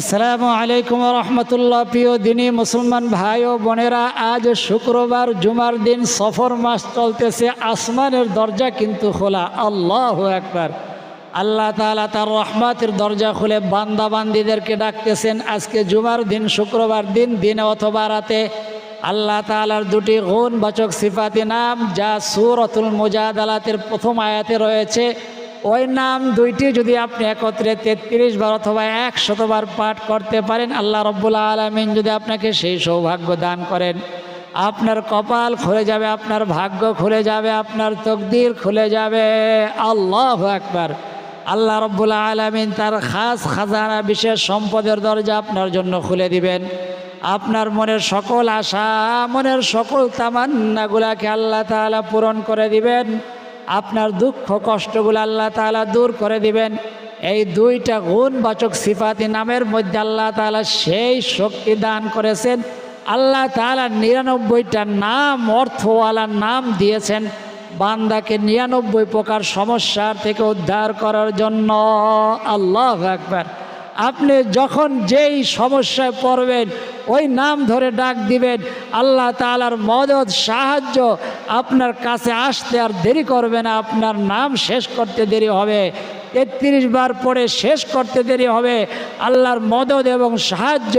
আসসালামু আলাইকুম রহমতুল্লাহ। প্রিয় দিনী মুসলমান ভাই ও বোনেরা, আজ শুক্রবার জুমার দিন, সফর মাস চলতেছে, আসমানের দরজা কিন্তু খোলা। আল্লাহ একবার আল্লাহ তাআলা তার রহমাতের দরজা খুলে বান্দা বান্দিদেরকে ডাকতেছেন, আজকে জুমার দিন, শুক্রবার দিন, দিনে অথবা রাতে। আল্লাহ তাআলার দুটি গুণ বাচক সিফাতি নাম, যা সুরতুল মুজাদালাতের প্রথম আয়াতে রয়েছে ওই নাম দুইটি যদি আপনি একত্রে তেত্রিশ বার অথবা একশতবার পাঠ করতে পারেন, আল্লাহ রব্বুল আলমিন যদি আপনাকে সেই সৌভাগ্য দান করেন, আপনার কপাল খুলে যাবে, আপনার ভাগ্য খুলে যাবে, আপনার তকদির খুলে যাবে। আল্লাহ একবার আল্লাহ রব্বুল আলমিন তার খাস খাজানা, বিশেষ সম্পদের দরজা আপনার জন্য খুলে দিবেন। আপনার মনের সকল আশা, মনের সকল তামান্নাগুলাকে আল্লাহ তাআলা পূরণ করে দিবেন। আপনার দুঃখ কষ্টগুলো আল্লাহ তাআলা দূর করে দিবেন। এই দুইটা গুণবাচক সিফাতি নামের মধ্যে আল্লাহ তাআলা সেই শক্তি দান করেছেন। আল্লাহ তাআলা নিরানব্বইটা নাম, অর্থওয়ালা নাম দিয়েছেন বান্দাকে নিরানব্বই প্রকার সমস্যার থেকে উদ্ধার করার জন্য। আল্লাহ একবার আপনি যখন যেই সমস্যায় পড়বেন, ওই নাম ধরে ডাক দিবেন, আল্লাহ তালার মদত, সাহায্য আপনার কাছে আসতে আর দেরি করবে না, আপনার নাম শেষ করতে দেরি হবে তেত্রিশ বার পরে শেষ করতে দেরি হবে, আল্লাহর মদত এবং সাহায্য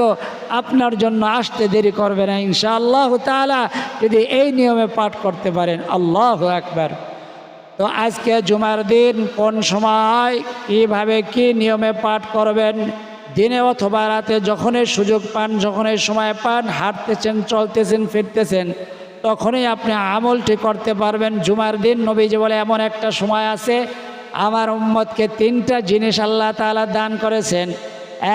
আপনার জন্য আসতে দেরি করবে না, ইনশাআল্লাহ তালা যদি এই নিয়মে পাঠ করতে পারেন, আল্লাহ একবার তো আজকে জুমার দিন কোন সময়, কীভাবে কি নিয়মে পাঠ করবেন? দিনে অথবা রাতে যখনই সুযোগ পান, যখনই সময় পান, হাঁটতেছেন, চলতেছেন, ফিরতেছেন, তখনই আপনি আমলটি করতে পারবেন। জুমার দিন নবীজি বলে এমন একটা সময় আছে, আমার উম্মতকে তিনটা জিনিস আল্লাহ তাআলা দান করেছেন।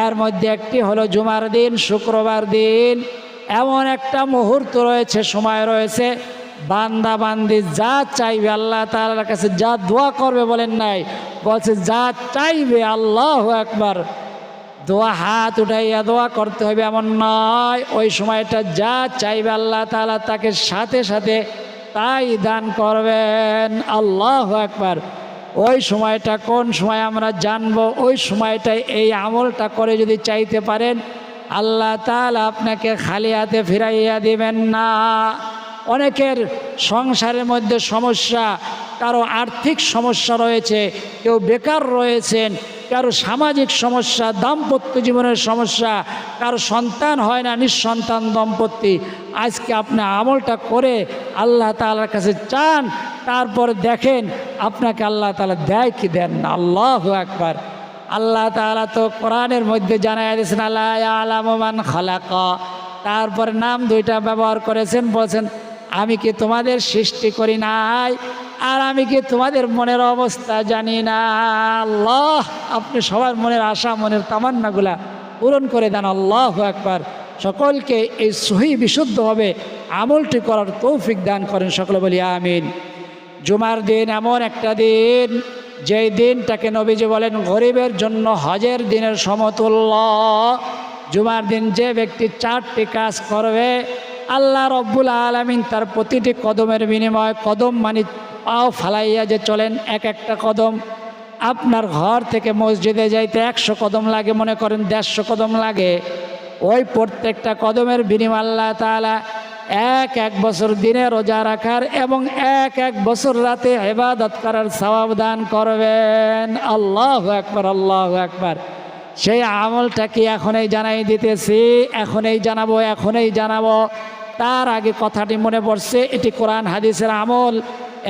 এর মধ্যে একটি হলো জুমার দিন, শুক্রবার দিন, এমন একটা মুহূর্ত রয়েছে, সময় রয়েছে বান্দা বান্দি যা চাইবে, আল্লাহ তাআলার কাছে যা দোয়া করবে বলেন নাই, বলছে যা চাইবে আল্লাহ একবার দোয়া হাত উঠাইয়া দোয়া করতে হবে এমন নয়, ওই সময়টা যা চাইবে আল্লাহ তালা তাকে সাথে সাথে তাই দান করবেন, আল্লাহ একবার ওই সময়টা কোন সময় আমরা জানব, ওই সময়টাই এই আমলটা করে যদি চাইতে পারেন, আল্লাহ তাআলা আপনাকে খালি হাতে ফিরাইয়া দিবেন না। অনেকের সংসারের মধ্যে সমস্যা, কারও আর্থিক সমস্যা রয়েছে, কেউ বেকার রয়েছেন, কারও সামাজিক সমস্যা, দাম্পত্য জীবনের সমস্যা, কারও সন্তান হয় না, নিঃসন্তান, দম্পতি। আজকে আপনি আমলটা করে আল্লাহ তালার কাছে চান, তারপর দেখেন আপনাকে আল্লাহ তালা দেয় কি দেন না। আল্লাহ একবার আল্লাহ তালা তো কোরআনের মধ্যে জানাই দিয়েছেন আল্লাহ আলামান খালাক। তারপরে নাম দুইটা ব্যবহার করেছেন, বলছেন আমি কি তোমাদের সৃষ্টি করি নাই? আর আমি কি তোমাদের মনের অবস্থা জানি না? আল্লাহ, আপনি সবার মনের আশা, মনের তামান্নাগুলা পূরণ করে দেন আল্লাহ একবার সকলকে এই সহি বিশুদ্ধভাবে আমলটি করার তৌফিক দান করেন সকলে বলি আমিন। জুমার দিন এমন একটা দিন, যেই দিনটাকে নবীজি বলেন গরিবের জন্য হজের দিনের সমতুল্য। জুমার দিন যে ব্যক্তি চারটি কাজ করবে আল্লাহ রব্বুল আলমিন তার প্রতিটি কদমের বিনিময় কদম মানে পাও ফালাইয়া যে চলেন, এক একটা কদম। আপনার ঘর থেকে মসজিদে যাইতে একশো কদম লাগে, মনে করেন দেড়শো কদম লাগে। ওই প্রত্যেকটা কদমের বিনিময় আল্লাহ তালা এক এক বছর দিনে রোজা রাখার এবং এক এক বছর রাতে হেবাদত করার সবাব দান করবেন। আল্লাহ একবার আল্লাহ একবার সেই আমলটা কি এখনই জানাই দিতেছি? এখনই জানাব এখনই জানাব। তার আগে কথাটি মনে পড়ছে, এটি কোরআন হাদিসের আমল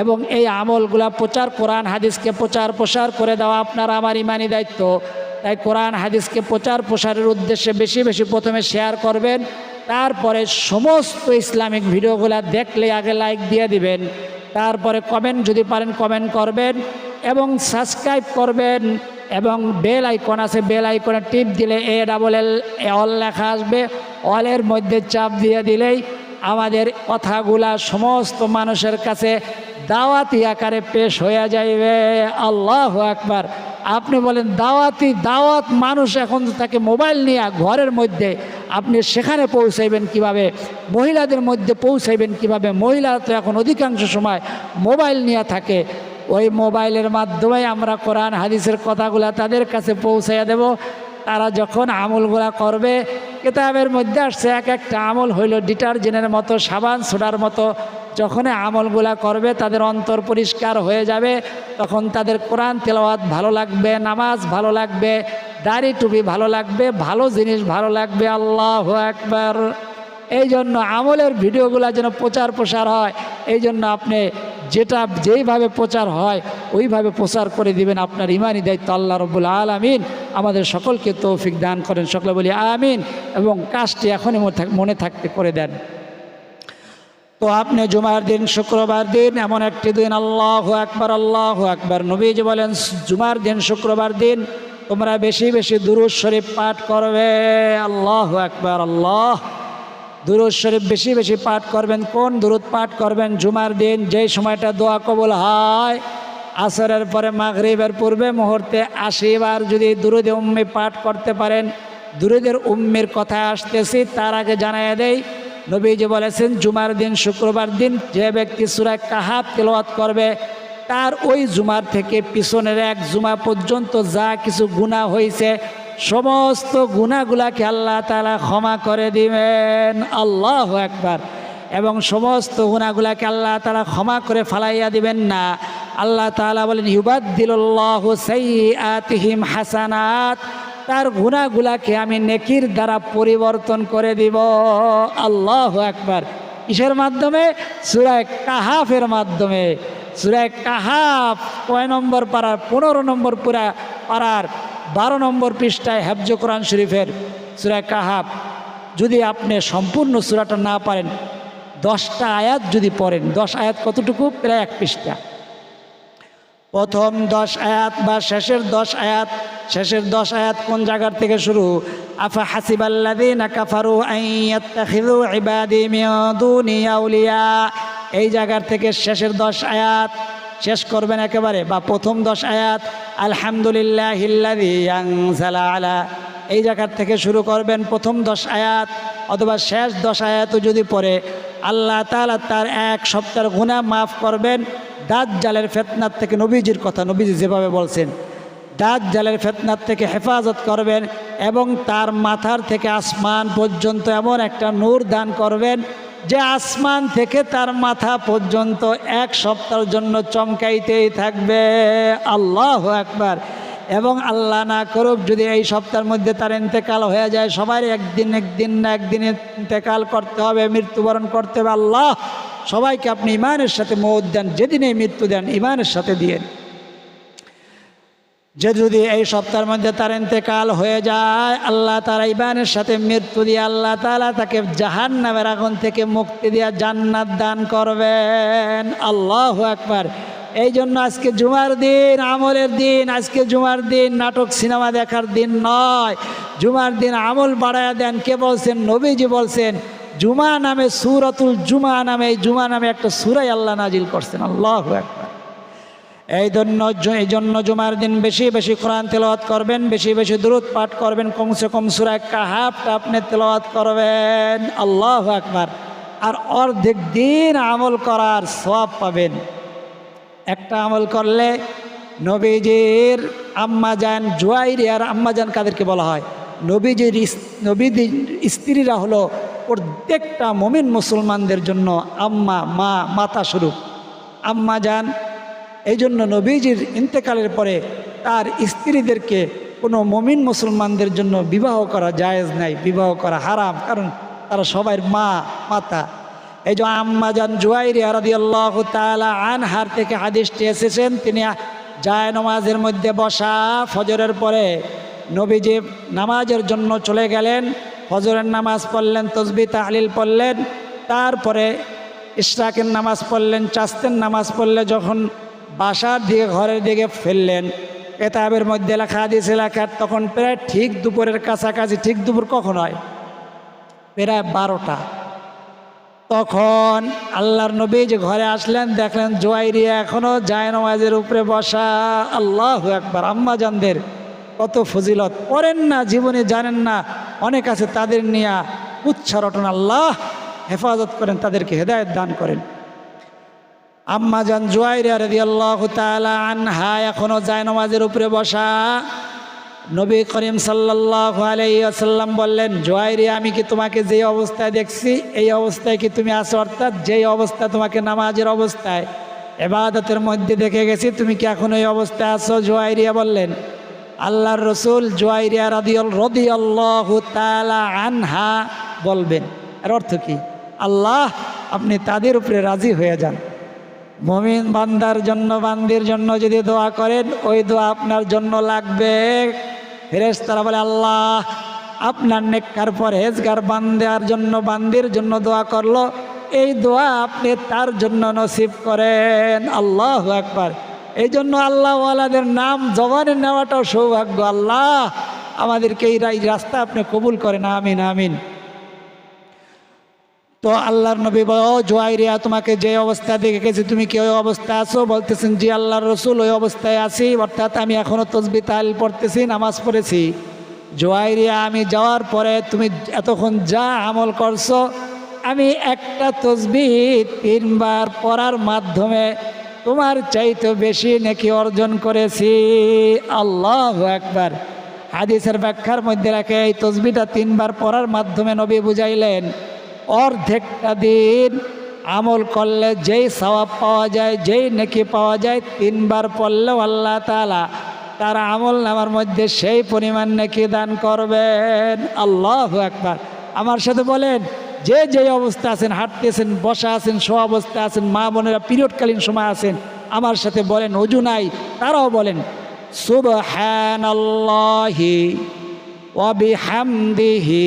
এবং এই আমলগুলা প্রচার, কোরআন হাদিসকে প্রচার প্রসার করে দেওয়া আপনার আমার ইমানি দায়িত্ব। তাই কোরআন হাদিসকে প্রচার প্রসারের উদ্দেশ্যে বেশি বেশি প্রথমে শেয়ার করবেন, তারপরে সমস্ত ইসলামিক ভিডিওগুলো দেখলে আগে লাইক দিয়ে দিবেন, তারপরে কমেন্ট যদি পারেন কমেন্ট করবেন এবং সাবস্ক্রাইব করবেন এবং বেল আইকন আছে, বেল আইকনে টিপ দিলে এ ডাবল এল অল লেখা আসবে। অলের মধ্যে চাপ দিয়ে দিলেই আমাদের কথাগুলা সমস্ত মানুষের কাছে দাওয়াতি আকারে পেশ হয়ে যাইবে। আল্লাহ আকবার। আপনি বলেন, দাওয়াতি, দাওয়াত মানুষ এখন তাকে মোবাইল নিয়ে ঘরের মধ্যে আপনি সেখানে পৌঁছাইবেন কীভাবে? মহিলাদের মধ্যে পৌঁছাইবেন কীভাবে? মহিলা তো এখন অধিকাংশ সময় মোবাইল নিয়ে থাকে। ওই মোবাইলের মাধ্যমে আমরা কোরআন, হাদিসের কথাগুলো তাদের কাছে পৌঁছাইয়া দেব। তারা যখন আমলগুলা করবে কেতাবের মধ্যে আসছে এক একটা আমল হইল ডিটারজেন্টের মতো, সাবান সোডার মতো। যখন আমলগুলা করবে, তাদের অন্তর পরিষ্কার হয়ে যাবে। তখন তাদের কোরআন তেলাওয়াত ভালো লাগবে, নামাজ ভালো লাগবে, দাড়ি টুপি ভালো লাগবে, ভালো জিনিস ভালো লাগবে। আল্লাহ একবার এই জন্য আমলের ভিডিওগুলো যেন প্রচার প্রসার হয় এই জন্য আপনি যেটা যেইভাবে প্রচার হয়, ওইভাবে প্রচার করে দিবেন আপনার ইমানি দায়িত্ব আল্লাহ রব্বুল আলমিন। আমাদের সকলকে তৌফিক দান করেন, সকলে বলি আমিন এবং কাজটি এখনই মনে থাকতে করে দেন। তো আপনি জুমার দিন, শুক্রবার দিন, এমন একটি দিন, আল্লাহ একবার আল্লাহ একবার নবীজ বলেন, জুমার দিন, শুক্রবার দিন, তোমরা বেশি বেশি দুরুদ শরীফ পাঠ করবে। আল্লাহ একবার আল্লাহ দুরুদ শরীফ বেশি বেশি পাঠ করবেন। কোন দুরুদ পাঠ করবেন? জুমার দিন যেই সময়টা দোয়া কবুল হয়, আসরের পরে মাগরিবের পূর্বে মুহূর্তে আশিবার যদি দুরুদে উম্মি পাঠ করতে পারেন, দুরুদের উম্মির কথা আসতেছি, তার আগে জানাইয়া দেই, নবীজি বলেছেন, জুমার দিন শুক্রবার দিন যে ব্যক্তি সুরায় কাহাত তেলাওয়াত করবে, তার ওই জুমার থেকে পিছনের এক জুমা পর্যন্ত যা কিছু গুণা হয়েছে সমস্ত গুণাগুলাকে আল্লাহ তালা ক্ষমা করে দিবেন। আল্লাহ একবার এবং সমস্ত গুণাগুলাকে আল্লাহ তালা ক্ষমা করে ফালাইয়া দিবেন না। আল্লাহ তালা বলেন ইউবাদ্দিল্লাহ সাইয়াতিহিম হাসানাত। তার গুণাগুলাকে আমি নেকির দ্বারা পরিবর্তন করে দিব। আল্লাহ একবার কিসের মাধ্যমে? সুরায় কাহাফের মাধ্যমে। সুরায় কাহাফ, কয় নম্বর পাড়ার? পনেরো নম্বর পুরা পাড়ার। বারো নম্বর পৃষ্ঠায় হেফজ কোরআন শরীফের সুরায় কাহাব যদি আপনি সম্পূর্ণ সুরাটা না পারেন, দশটা আয়াত যদি পড়েন, দশ আয়াত কতটুকু? প্রায় এক পৃষ্ঠা। প্রথম দশ আয়াত বা শেষের দশ আয়াত, শেষের দশ আয়াত কোন জায়গার থেকে শুরু? আফা হাসিবাল্লাযীনা কাফারু এই জায়গার থেকে শেষের দশ আয়াত শেষ করবেন একেবারে। বা প্রথম দশ আয়াত, আলহামদুলিল্লাহিল্লাযী আনজালা আলা এই জায়গার থেকে শুরু করবেন প্রথম দশ আয়াত, অথবা শেষ দশ আয়াতও যদি পড়ে, আল্লাহ তাআলা তার এক সপ্তাহের গুনাহ মাফ করবেন। দাঁত জালের ফেতনার থেকে নবীজির কথা নবীজি যেভাবে বলছেন দাঁত জালের ফেতনার থেকে হেফাজত করবেন এবং তার মাথার থেকে আসমান পর্যন্ত এমন একটা নূর দান করবেন যে আসমান থেকে তার মাথা পর্যন্ত এক সপ্তাহের জন্য চমকাইতেই থাকবে। আল্লাহ একবার এবং আল্লাহ না করুক, যদি এই সপ্তাহের মধ্যে তার ইন্তেকাল হয়ে যায়, সবারই একদিন একদিন না একদিন ইন্তেকাল করতে হবে, মৃত্যুবরণ করতে হবে। আল্লাহ সবাইকে আপনি ইমানের সাথে মৌত দেন যেদিনে মৃত্যু দেন ইমানের সাথে দিয়েন যে যদি এই সপ্তাহের মধ্যে তার ইন্তেকাল হয়ে যায়, আল্লাহ তারা ইবানের সাথে মৃত্যু দিয়ে আল্লাহ তালা তাকে জাহান নামের আগুন থেকে মুক্তি দিয়া জান্নাত দান করবেন। আল্লাহ একবার এই জন্য আজকে জুমার দিন, আমলের দিন, আজকে জুমার দিন নাটক, সিনেমা দেখার দিন নয়। জুমার দিন আমল বাড়ায়া দেন। কে বলছেন? নবীজি বলছেন, জুমা নামে সুরাতুল জুমা নামে জুমা নামে একটা সুরাই আল্লাহ নাজিল করছেন। আল্লাহ একবার এই জন্য এই জন্য জুমার দিন বেশি বেশি কোরআন তেলাওয়াত করবেন, বেশি বেশি দূরত পাঠ করবেন, কমসে কম সুরায় কাহাবটা আপনি তেলাওয়াত করবেন। আল্লাহ একবার আর অর্ধেক দিন আমল করার সব পাবেন। একটা আমল করলে নবীজির আম্মাজান জুয়াইরি আর আম্মাজান কাদেরকে বলা হয়? নবীজির নবীজির স্ত্রীরা হলো প্রত্যেকটা মমিন মুসলমানদের জন্য আম্মা, মা, মাতা স্বরূপ। আম্মাজান এই জন্য নবীজির ইন্তেকালের পরে তার স্ত্রীদেরকে কোনো মমিন মুসলমানদের জন্য বিবাহ করা জায়েজ নাই, বিবাহ করা হারাম, কারণ তারা সবাই মা, মাতা। এই যে আম্মাজান জুয়াইরি আরাদি আল্লাহ তালা আনহার থেকে হাদিসটি এসেছেন, তিনি জায় নমাজের মধ্যে বসা ফজরের পরে নবীজি নামাজের জন্য চলে গেলেন, ফজরের নামাজ পড়লেন, তসবি তাহলিল পড়লেন, তারপরে ইশরাকের নামাজ পড়লেন চাস্তের নামাজ পড়লে যখন বাসার দিকে, ঘরের দিকে ফেললেন কেতাবের মধ্যে লেখা দিয়েছে লেখা তখন প্রায় ঠিক দুপুরের কাছাকাছি, ঠিক দুপুর কখন হয়? প্রায় বারোটা। তখন আল্লাহর নবী যে ঘরে আসলেন, দেখলেন জোয়াইরিয়া এখনও যায় নমাজের উপরে বসা। আল্লাহ একবার আম্মা জানদের কত ফজিলত। পড়েন না, জীবনে জানেন না, অনেক আছে তাদের নিয়ে উচ্ছারটন আল্লাহ হেফাজত করেন, তাদেরকে হেদায়ত দান করেন। আম্মা জান জুয়াইরা রদি আল্লাহ তালা আনহা এখনও যায় নমাজের উপরে বসা। নবী করিম সাল্লাহ আলাইসাল্লাম বললেন জোয়াইরি আমি কি তোমাকে যে অবস্থায় দেখছি, এই অবস্থায় কি তুমি আছো? অর্থাৎ যেই অবস্থা তোমাকে নামাজের অবস্থায়, এবাদতের মধ্যে দেখে গেছি, তুমি কি এখন এই অবস্থায় আছো? জোয়াইরিয়া বললেন, আল্লাহর রসুল জোয়াইরিয়া রাদিয়াল, রদিয়াল্লাহ তালা আনহা বলবেন। এর অর্থ কি? আল্লাহ, আপনি তাদের উপরে রাজি হয়ে যান। মমিন বান্দার জন্য, বান্দির জন্য যদি দোয়া করেন, ওই দোয়া আপনার জন্য লাগবে। ফেরেস বলে, আল্লাহ, আপনার নেককার পরহেজগার বান্দার জন্য, বান্দির জন্য দোয়া করল। এই দোয়া আপনি তার জন্য নসিব করেন। আল্লাহ একবার এই জন্য আল্লাহওয়ালাদের নাম জবানে নেওয়াটাও সৌভাগ্য। আল্লাহ, আমাদেরকে এই রাস্তা আপনি কবুল করেন। আমিন আমিন। তো আল্লাহর নবী বল জোয়াইরিয়া, তোমাকে যে অবস্থা দেখে গেছি তুমি কি ওই অবস্থায় আছো? বলতেছেন, জি, আল্লাহর রসুল ওই অবস্থায় আছি, অর্থাৎ আমি এখনও তসবি তাল পড়তেছি, নামাজ পড়েছি। জোয়াইরিয়া, আমি যাওয়ার পরে তুমি এতক্ষণ যা আমল করছ, আমি একটা তসবি তিনবার পড়ার মাধ্যমে তোমার চাইতে বেশি নাকি অর্জন করেছি। আল্লাহ একবার হাদিসের ব্যাখ্যার মধ্যে রাখে, এই তসবিটা তিনবার পড়ার মাধ্যমে নবী বুঝাইলেন অর্ধেকটা দিন আমল করলে যেই সওয়াব পাওয়া যায়, যেই নেকি পাওয়া যায়, তিনবার পড়লেও আল্লাহ তালা তার আমল নামার মধ্যে সেই পরিমাণ নেকি দান করবেন। আল্লাহ একবার আমার সাথে বলেন, যে যে অবস্থা আছেন হাঁটতেছেন বসা আছেন সব অবস্থা আছেন, মা বোনেরা পিরিয়ডকালীন সময় আছেন, আমার সাথে বলেন, অজু নাই, তারাও বলেন, সুবহানাল্লাহি ওয়াবিহামদিহি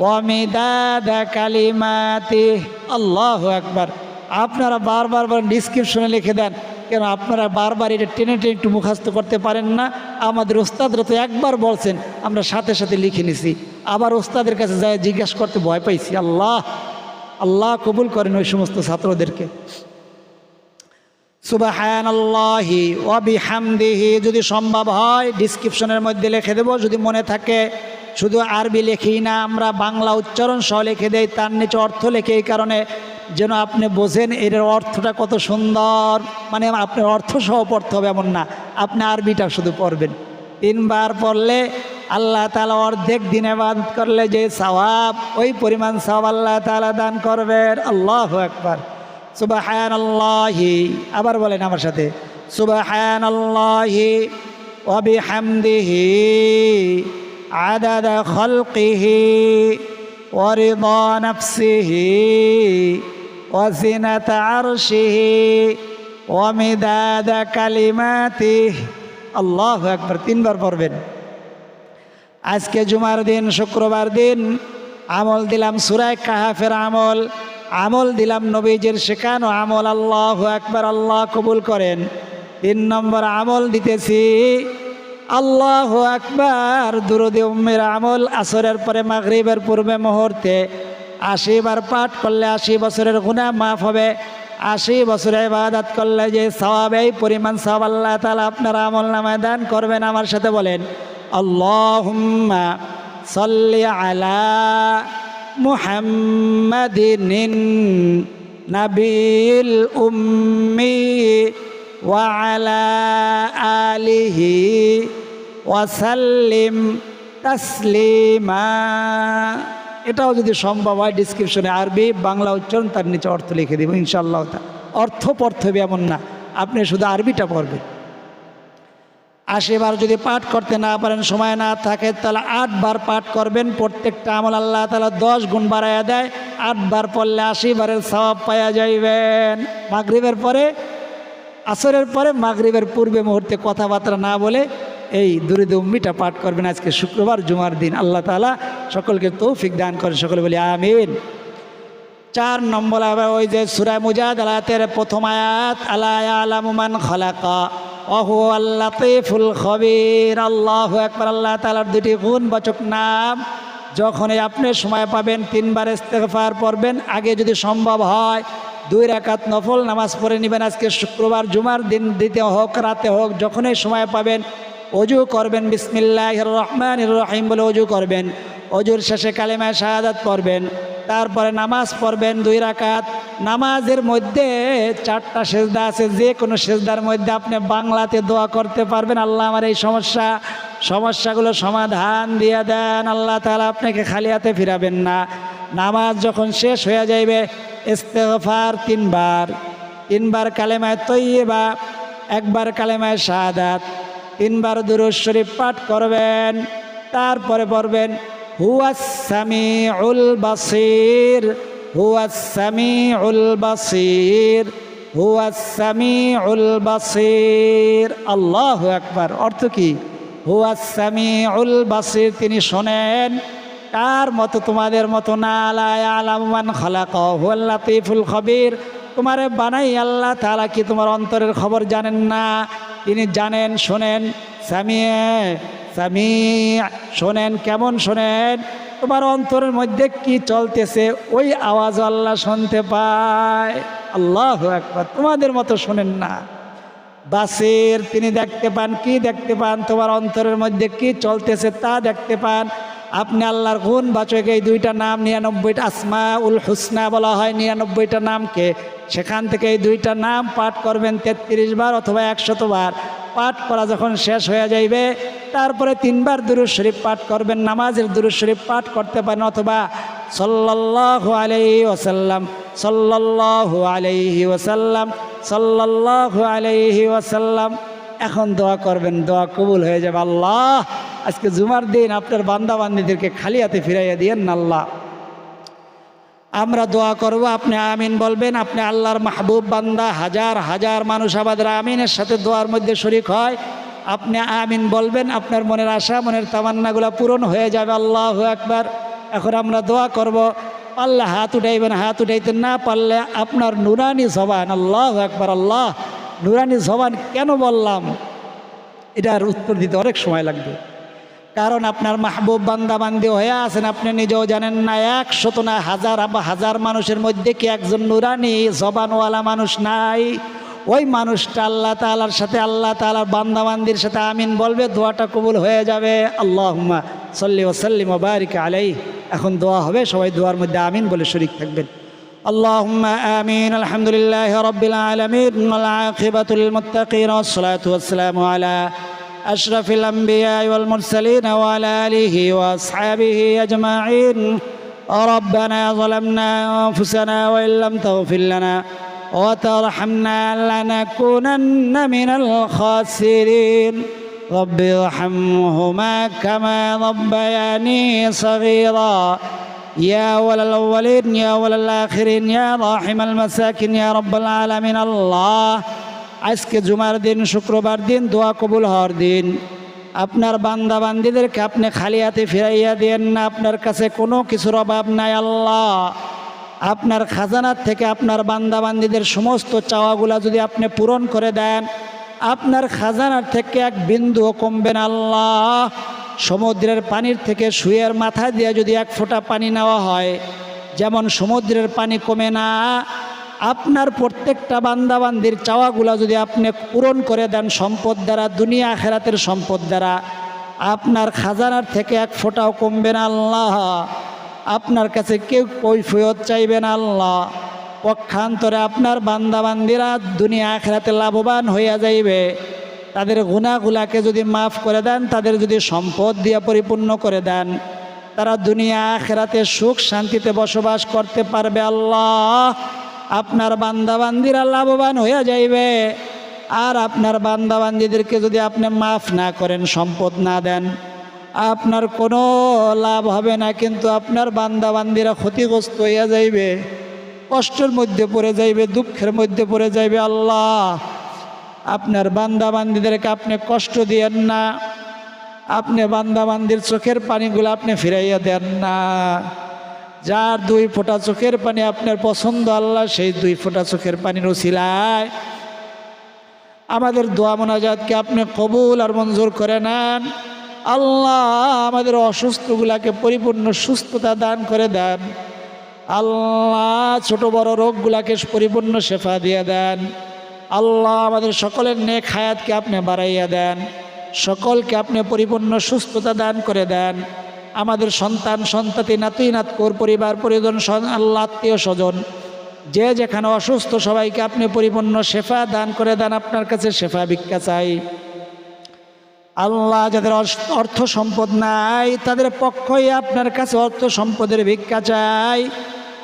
ওয়ামিদাদা কালিমাতি। আল্লাহ একবার আপনারা বারবার বলেন ডিসক্রিপশনে লিখে দেন। কেন আপনারা বারবার এটা টেনে টেনে একটু মুখাস্ত করতে পারেন না? আমাদের ওস্তাদরা তো একবার বলছেন, আমরা সাথে সাথে লিখে নিছি। আবার ওস্তাদের কাছে যায় জিজ্ঞাসা করতে ভয় পাইছি। আল্লাহ আল্লাহ কবুল করেন ওই সমস্ত ছাত্রদেরকে। যদি সম্ভব হয় ডিসক্রিপশনের মধ্যে লিখে দেব। যদি মনে থাকে শুধু আরবি লেখি না, আমরা বাংলা উচ্চারণ সহ লিখে দেই, তার নিচে অর্থ লেখে এই কারণে যেন আপনি বোঝেন এর অর্থটা কত সুন্দর। মানে আপনার অর্থ সহ পড়তে হবে এমন না, আপনি আরবিটা শুধু পড়বেন। তিনবার পড়লে আল্লাহ তালা অর্ধেক দিনে বাদ করলে যে সবাব ওই পরিমাণ সব আল্লাহ তালা দান করবেন। আল্লাহ একবার সুবাহ আল্লাহি আবার বলেন আমার সাথে সুবাহ আল্লাহি অবি হামদিহি عدد خلقه ورضا نفسه وزنة عرشه ومداد كلماته الله أكبر তিনবার পড়বেন আজকে জুমার দিন শুক্রবার দিন আমল দিলাম সুরায় কাহাফের আমল আমল দিলাম নবীজের শেখানো আমল আল্লাহ একবার আল্লাহ কবুল করেন তিন নম্বর আমল দিতেছি আল্লাহ একবার দুরুদি উম্মের আমল আসরের পরে মাগরিবের পূর্বে মুহূর্তে আশি বার পাঠ করলে আশি বছরের গুণা মাফ হবে। আশি বছরে ইবাদত করলে যে সওয়াব, এই পরিমাণ সওয়াব আল্লাহ তাআলা আপনার আমল নামায় দান করবেন। আমার সাথে বলেন, আল্লাহুম্মা সাল্লি আলা মুহাম্মাদিন নাবিল উম্মি وعلى آله ওয়াসাল্লিম তাসলিমা এটাও যদি সম্ভব হয় ডিসক্রিপশনে আরবি বাংলা উচ্চারণ তার নিচে অর্থ লিখে দেবো ইনশাআল্লাহ তা অর্থ পড়তে হবে এমন না আপনি শুধু আরবিটা পড়বেন আশিবার যদি পাঠ করতে না পারেন সময় না থাকে তাহলে আটবার পাঠ করবেন প্রত্যেকটা আমল আল্লাহ তালা দশ গুণ বাড়াইয়া দেয় আটবার পড়লে আশিবারের সবাব পাইয়া যাইবেন মাগরিবের পরে আসরের পরে মাগরিবের পূর্বে মুহূর্তে কথাবার্তা না বলে এই দুরিদ উম্মিটা পাঠ করবেন আজকে শুক্রবার, জুমার দিন। আল্লাহ তালা সকলকে তৌফিক দান করেন, সকলে বলি আমিন। চার নম্বর আবার ওই যে সুরায় মুজাদ আলাতের প্রথম আয়াত, আলা আলামুমান খলাকা অহু আল্লাহ তেফুল খবির। আল্লাহ একবার আল্লাহ তালার দুটি গুণবাচক নাম। যখনই আপনি সময় পাবেন, তিনবার ইস্তেগফার পড়বেন। আগে যদি সম্ভব হয় দুই রাকাত নফল নামাজ পড়ে নেবেন আজকে শুক্রবার, জুমার দিন দিতে হোক, রাতে হোক, যখনই সময় পাবেন, অজু করবেন বিসমিল্লাহ রহমান রহিম বলে অজু করবেন, অজুর শেষে কালেমায় শাহাদাত পড়বেন, তারপরে নামাজ পড়বেন দুই রাকাত, নামাজের মধ্যে চারটা সেজদা আছে যে কোনো সেজদার মধ্যে আপনি বাংলাতে দোয়া করতে পারবেন, আল্লাহ আমার এই সমস্যা, সমস্যাগুলো সমাধান দিয়ে দেন, আল্লাহ তালা আপনাকে খালি হাতে ফিরাবেন না। নামাজ যখন শেষ হয়ে যাইবে, ইস্তেগফার তিনবার। তিনবার কালেমায় তৈবা একবার কালেমায় শাহাদাত, তিনবার দুরুজ শরীফ পাঠ করবেন, তারপরে পড়বেন হুয়াসামি উল বাসির হুয়াসামি উল বাসির হুয়াসামি উল বাসির। আল্লাহ একবার অর্থ কি? হুয়াসামি উল বাসির, তিনি শোনেন। কার মতো তোমাদের মতো না আলায় খবির? তোমারে বানাই আল্লাহ তাআলা কি তোমার অন্তরের খবর জানেন না? তিনি জানেন, শোনেন। সামিয়ে সামি শোনেন, কেমন শোনেন? তোমার অন্তরের মধ্যে কি চলতেছে? ওই আওয়াজ আল্লাহ শুনতে পায়। আল্লাহ একবার তোমাদের মতো শোনেন না। বাসের তিনি দেখতে পান, কি দেখতে পান? তোমার অন্তরের মধ্যে কি চলতেছে তা দেখতে পান। আপনি আল্লাহর গুণ বাচক, এই দুইটা নাম নিরানব্বইটা আসমা উল হুসনা বলা হয়। নিরানব্বইটা নামকে সেখান থেকে এই দুইটা নাম পাঠ করবেন তেত্রিশ বার অথবা একশত বার। পাঠ করা যখন শেষ হয়ে যাইবে, তারপরে তিনবার দুরুজ শরীফ পাঠ করবেন, নামাজের দুরুজ শরীফ পাঠ করতে পারেন অথবা সাল্লাল্লাহু আলাইহি ওয়াসাল্লাম, সাল্লাল্লাহু আলাইহি ওয়াসাল্লাম, সাল্লাল্লাহু আলাইহি ওয়াসাল্লাম। এখন দোয়া করবেন, দোয়া কবুল হয়ে যাবে আল্লাহ। আজকে জুমার দিন আপনার বান্দা বান্দিদেরকে খালি হাতে ফিরাইয়া দিয়েন আল্লাহ আমরা দোয়া করব, আপনি আমিন বলবেন, আপনি আল্লাহর মাহবুব বান্দা, হাজার হাজার মানুষ আমাদের আমিনের সাথে দোয়ার মধ্যে শরিক হয়। আপনি আমিন বলবেন, আপনার মনের আশা, মনের তামান্নাগুলো পূরণ হয়ে যাবে, আল্লাহ একবার এখন আমরা দোয়া করব, পারলে হাত উঠাইবেন, হাত উঠাইতে না পারলে আপনার নুরানি জবান, আল্লাহ একবার আল্লাহ, নুরানি জবান কেন বললাম? এটার উত্তর দিতে অনেক সময় লাগবে। কারণ আপনার মাহবুব বান্দা বান্দি হয়ে আছেন আপনি নিজেও জানেন না একশত না হাজার বা হাজার মানুষের মধ্যে কি একজন নুরানি জবানওয়ালা মানুষ নাই ওই মানুষটা আল্লাহ তালার সাথে আল্লাহ তালার বান্দা বান্দির সাথে আমিন বলবে দোয়াটা কবুল হয়ে যাবে আল্লাহ সাল্লি ওসাল্লিম বারিক আলাই এখন দোয়া হবে সবাই দোয়ার মধ্যে আমিন বলে শরিক থাকবেন اللهم آمين الحمد لله رب العالمين والعاقبة للمتقين والصلاة والسلام على أشرف الأنبياء والمرسلين وعلى آله وأصحابه أجمعين. ربنا ظلمنا أنفسنا وإن لم تغفر لنا وترحمنا لنكونن من الخاسرين. رب ارحمهما كما ربياني صغيرا. يا أول الأولين يا أول الآخرين يا راحم المساكين يا رب العالمين. الله আজকে জুমার দিন, শুক্রবার দিন, দোয়া কবুল হওয়ার দিন। আপনার বান্দা বান্দিদেরকে আপনি খালি হাতে ফিরাইয়া দেন না, আপনার কাছে কোনো কিছুর অভাব নাই আল্লাহ। আপনার খাজানার থেকে আপনার বান্দা বান্দিদের সমস্ত চাওয়াগুলা যদি আপনি পূরণ করে দেন, আপনার খাজানার থেকে এক বিন্দুও কমবেন আল্লাহ। সমুদ্রের পানির থেকে শুয়ের মাথা দিয়ে যদি এক ফোঁটা পানি নেওয়া হয়, যেমন সমুদ্রের পানি কমে না আপনার প্রত্যেকটা বান্দাবান্দির চাওয়াগুলা যদি আপনি পূরণ করে দেন সম্পদ দ্বারা, দুনিয়া আখেরাতের সম্পদ দ্বারা, আপনার খাজানার থেকে এক ফোঁটাও কমবে না আল্লাহ। আপনার কাছে কেউ কৈফিয়ত না আল্লাহ। পক্ষান্তরে আপনার বান্দাবান্দিরা দুনিয়া আখেরাতে লাভবান হইয়া যাইবে। তাদের গুণাগুলাকে যদি মাফ করে দেন, তাদের যদি সম্পদ দিয়ে পরিপূর্ণ করে দেন, তারা দুনিয়া আখেরাতে সুখ শান্তিতে বসবাস করতে পারবে আল্লাহ। আপনার বান্দাবান্দিরা লাভবান হইয়া যাইবে। আর আপনার বান্দাবান্দিদেরকে যদি আপনি মাফ না করেন, সম্পদ না দেন, আপনার কোনো লাভ হবে না, কিন্তু আপনার বান্দাবান্দিরা ক্ষতিগ্রস্ত হইয়া যাইবে। কষ্টের মধ্যে পড়ে যাইবে, দুঃখের মধ্যে পড়ে যাইবে, আল্লাহ। আপনার বান্দাবান্দিদেরকে আপনি কষ্ট দিয়েন না। আপনি বান্দাবান্দির চোখের পানিগুলো আপনি ফিরাইয়া দেন না। যার দুই ফোঁটা চোখের পানি আপনার পছন্দ, আল্লাহ সেই দুই ফোঁটা চোখের পানির উচিলায় আমাদের দোয়া মোনাজাতকে আপনি কবুল আর মঞ্জুর করে নেন। আল্লাহ আমাদের অসুস্থগুলাকে পরিপূর্ণ সুস্থতা দান করে দেন। আল্লাহ ছোট বড় রোগগুলাকে পরিপূর্ণ শেফা দিয়ে দেন। আল্লাহ আমাদের সকলের নেক হায়াতকে আপনি বাড়াইয়া দেন। সকলকে আপনি পরিপূর্ণ সুস্থতা দান করে দেন। আমাদের সন্তান, সন্ততি নাতুই নাতকুর, পরিবার, পরিজন আল্লাহ, আত্মীয়, স্বজন, যে যেখানে অসুস্থ, সবাইকে আপনি পরিপূর্ণ শেফা দান করে দেন, আপনার কাছে শেফা ভিক্ষা চাই। আল্লাহ যাদের অর্থ সম্পদ নাই, তাদের পক্ষই আপনার কাছে অর্থ সম্পদের ভিক্ষা চাই।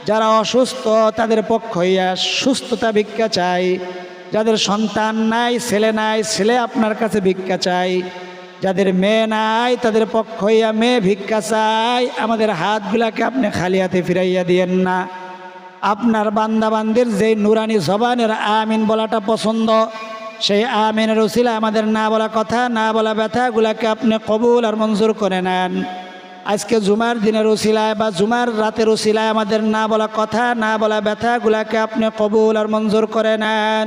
যারা অসুস্থ, তাদের পক্ষ হইয়া সুস্থতা ভিক্ষা চাই। যাদের সন্তান নাই, ছেলে নাই, ছেলে আপনার কাছে ভিক্ষা চাই। যাদের মেয়ে নাই, তাদের পক্ষ হইয়া মেয়ে ভিক্ষা চাই, আমাদের হাতগুলাকে আপনি খালি হাতে ফিরাইয়া দিয়েন না। আপনার বান্দাবান্দির যেই নুরানি জবানের আমিন বলাটা পছন্দ, সেই আমিনের উসিলা আমাদের না বলা কথা, না বলা ব্যথাগুলাকে আপনি কবুল আর মঞ্জুর করে নেন। আজকে জুমার দিনের উসিলায় বা জুমার রাতের উসিলায় আমাদের না বলা কথা, না বলা ব্যথাগুলাকে আপনি কবুল আর মঞ্জুর করে নেন।